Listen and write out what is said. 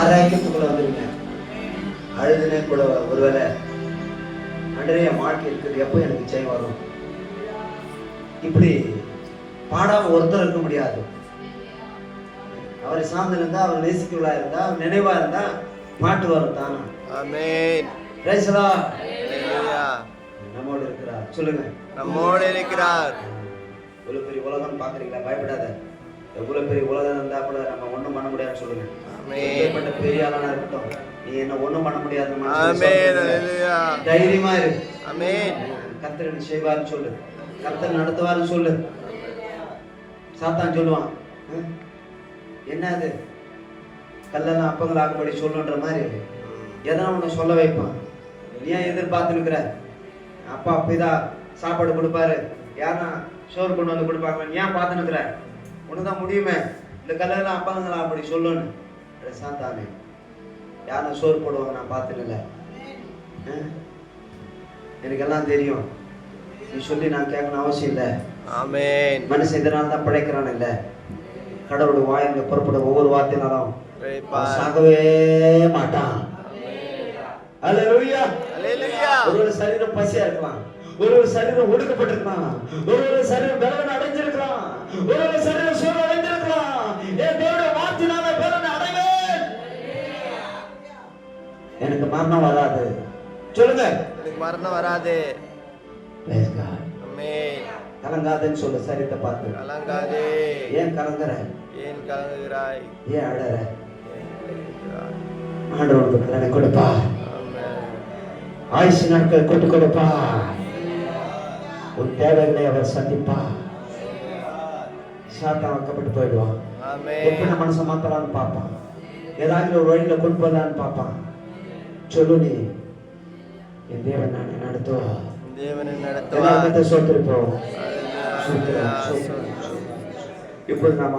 ஆராய்க்கிறதுக்குள்ள வந்துருங்க அழுதுனே கூட ஒருவேளை அன்றே என் வாழ்க்கை இருக்குது எப்போ எனக்கு ஜெயம் வரும்? இப்படி பாடாம ஒருத்தர் இருக்க முடியாது. அவரை சார்ந்து இருந்தா அவர் நேசிக்கிறவளா இருந்தா அவர் நினைவா இருந்தா பாட்டு வரும் தானா? நம்மோடு இருக்கிறார். சொல்லுங்க. நம்மோடு இருக்கிறார். இவ்வளவு பெரிய உலகம் பாக்குறீங்களா பயப்படாத. எவ்வளவு பெரிய உலகம் இருந்தா கூட நம்ம ஒண்ணும் பண்ண முடியாதுன்னு சொல்லுங்க. பெரிய ஆளானா இருக்கட்டும். நீ என்ன ஒண்ணும் பண்ண முடியாது தைரியமா இரு. என்ன செய்வார்னு சொல்லு. கர்த்தர் நடத்துவார்னு சொல்லு. சாத்தான் சொல்லுவான். "ஹம், என்ன அது? கல்லெல்லாம் அப்பங்கள் ஆக்கும்படி சொல்லுன்ற மாதிரி. எதனா உன்னை சொல்ல வைப்பான். நீ ஏன் எதிர்பார்த்து இருக்கிற. அப்பா அப்பா சாப்பாடு கொடுப்பாரு. யாருன்னா சோறு கொண்டு வந்து கொடுப்பாங்க ஏன் பார்த்து நிற்கிற உனக்கு தான் முடியுமே. இந்த கல்லெல்லாம் அப்பங்களா அப்படி சொல்லுன்னு. சாத்தானே யாரும் சோறு போடுவாங்க நான் பார்த்துல எனக்கு எல்லாம் தெரியும். நீ சொல்லி நான் கேட்கணும் அவசியம் இல்லை. ஆமென். மனுஷன் இதனால தான் பிழைக்கிறான் இல்லை. கடவுளுடைய வாயில புறப்பட ஒவ்வொரு வார்த்தையினாலும். சாகவே மாட்டான். ஒருவர் சரீரம் பசியா இருக்கலாம். ஒருவர் சரீரம் ஒடுக்கப்பட்டிருக்கலாம். ஒருவர் சரீரம் பலன் அடைஞ்சிருக்கலாம். ஒருவர் எனக்கு மரணம் வராது. சொல்லுங்க. எனக்கு மரணம் வராது. God. ஆமென் கலங்காதன்னு சொல்லு சரீரத்தை பார்த்து. கலங்காதே. ஏன் கலங்குற? ஏன் கலங்குகிறாய்? ஏன் அழற? ஆண்டவனுக்கு பலனை கொடுப்பா. ஆயுசு நாட்கள் கொண்டு கொடுப்பா. உன் தேவைகளை அவர் சந்திப்பா. சாத்தான் வைக்கப்பட்டு போயிடுவான். எப்படி மனசை மாத்தலாம்னு பார்ப்பான். ஏதாவது ஒரு வழியில கொண்டு வரலான்னு பார்ப்பான். சொல்லு நீ என் தேவன் நான் நடத்துவா தேவனை எல்லாருக்கிட்ட சோத்திருப்போம் இப்பொழுது நாம்